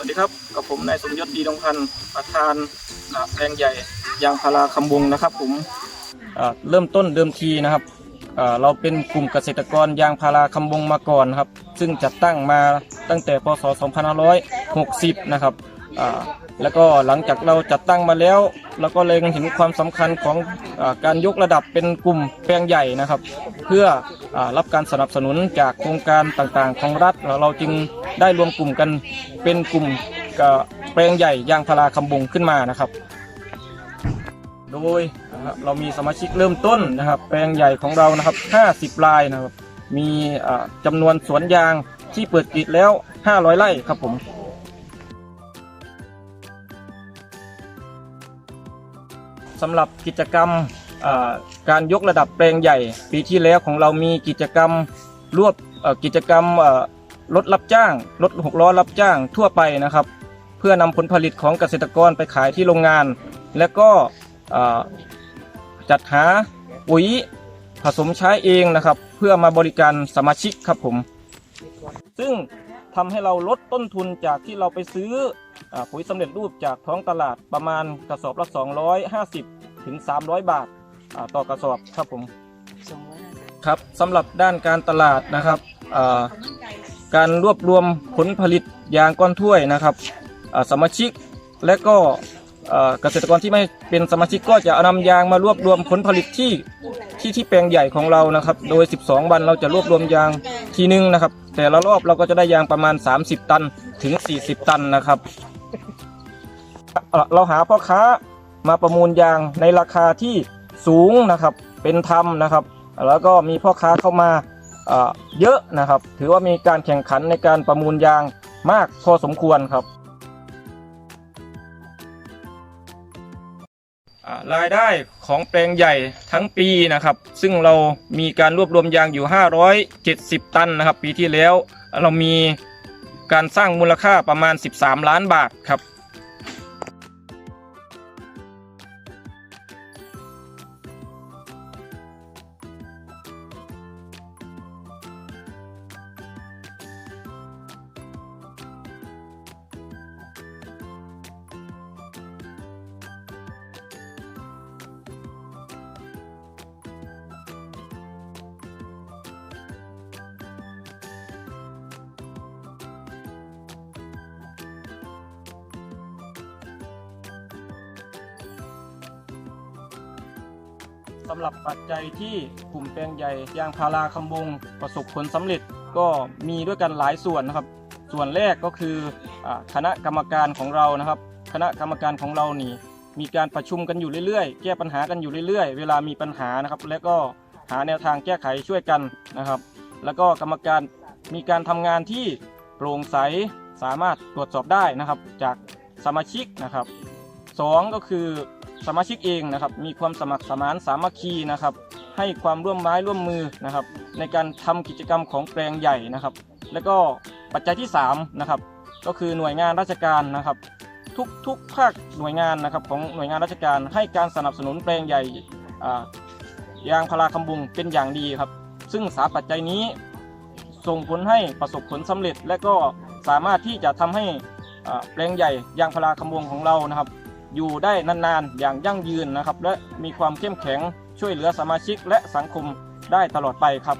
วัสดีครับกับผมนายสมยศดีดงพันธ์ประธานแปลงใหญ่ยางพาราคำวงนะครับ ผมเริ่มต้นเดิมทีนะครับเราเป็นกลุ่มเกษตรกรยางพาราคำวงมาก่อนครับ ซึ่งจัดตั้งมาตั้งแต่พศ 2560 นะครับ อ่าแล้วก็หลังจากเราจัดตั้งมาแล้วเราก็เลยเห็นความสำคัญของอาการยกระดับเป็นกลุ่มแปลงใหญ่นะครับ เพื่ออารับการสนับสนุนจากโครงการต่างๆ ของรัฐเราจึงได้รวมกลุ่มกันเป็นกลุ่มกับแปลงใหญ่ยางพาราคำบงขึ้นมานะครับ โดยนะครับเรามีสมาชิกเริ่มต้นนะครับ แปลงใหญ่ของเรานะครับ 50รายนะครับ มีอ่าจำนวนสวนยางที่เปิดกรีดแล้ว 500 ไร่ครับผม สำหรับกิจกรรมการยกระดับแปลงใหญ่ ปีที่แล้วของเรามีกิจกรรมรวบกิจกรรมรถรับจ้างรถหกล้อรับจ้างทั่วไปนะครับ เพื่อนำผลผลิตของเกษตรกรไปขายที่โรงงาน และก็จัดหาปุ๋ยผสมใช้เองนะครับ เพื่อมาบริการสมาชิกครับผม ซึ่ง ทำให้เราลดต้นทุนจากที่เราไปซื้ออ่าปุ๋ยสำเร็จรูปจากท้องตลาดประมาณกระสอบละ 250 ถึง 300 บาทอ่าต่อกระสอบครับผมครับสำหรับด้านการตลาดนะครับอ่าการรวบรวมผลผลิตยางก้อนถ้วยนะครับอ่าสมาชิกและก็อ่าเกษตรกรที่ไม่เป็นสมาชิกก็จะนำยางมารวบรวมผลผลิตที่ ที่ที่แปลงใหญ่ของเรานะครับ โดย 12 วันเราจะรวบรวมยางทีนึงนะครับ แต่ละรอบเราก็จะได้ยางประมาณ 30 ตันถึง 40 ตันนะครับ เราหาพ่อค้ามาประมูลยางในราคาที่สูงนะครับ เป็นธรรมนะครับ แล้วก็มีพ่อค้าเข้ามาเยอะนะครับ ถือว่ามีการแข่งขันในการประมูลยางมากพอสมควรครับ รายได้ของแปลงใหญ่ทั้งปีนะครับ ซึ่งเรามีการรวบรวมยางอยู่ 570 ตันนะครับ ปีที่แล้วเรามีการสร้างมูลค่าประมาณ 13 ล้านบาทครับ สำหรับปัจจัยที่กลุ่มแปลงใหญ่ยางพาราคำบงประสบผลสำเร็จก็มีด้วยกันหลายส่วนนะครับ ส่วนแรกก็คือคณะกรรมการของเรานะครับ คณะกรรมการของเรานี่มีการประชุมกันอยู่เรื่อยๆ แก้ปัญหากันอยู่เรื่อยๆ เวลามีปัญหานะครับ แล้วก็หาแนวทางแก้ไขช่วยกันนะครับ แล้วก็กรรมการมีการทำงานที่โปร่งใสสามารถตรวจสอบได้นะครับ จากสมาชิกนะครับสองก็คือ สมาชิกเองนะครับ มีความสมัครสมานสามัคคีนะครับ ให้ความร่วมไม้ร่วมมือนะครับ ในการทำกิจกรรมของแปลงใหญ่นะครับ แล้วก็ปัจจัยที่3นะครับก็คือหน่วยงานราชการนะครับ ทุกทุกภาคหน่วยงานนะครับของหน่วยงานราชการให้การสนับสนุนแปลงใหญ่ยางพาราคำบุงเป็นอย่างดีครับ ซึ่งสามปัจจัยนี้ส่งผลให้ประสบผลสำเร็จ และก็สามารถที่จะทำให้แปลงใหญ่ยางพาราคำบุงของเรานะครับ อยู่ได้นานๆ อย่างยั่งยืนนะครับ และมีความเข้มแข็งช่วยเหลือสมาชิกและสังคมได้ตลอดไปครับ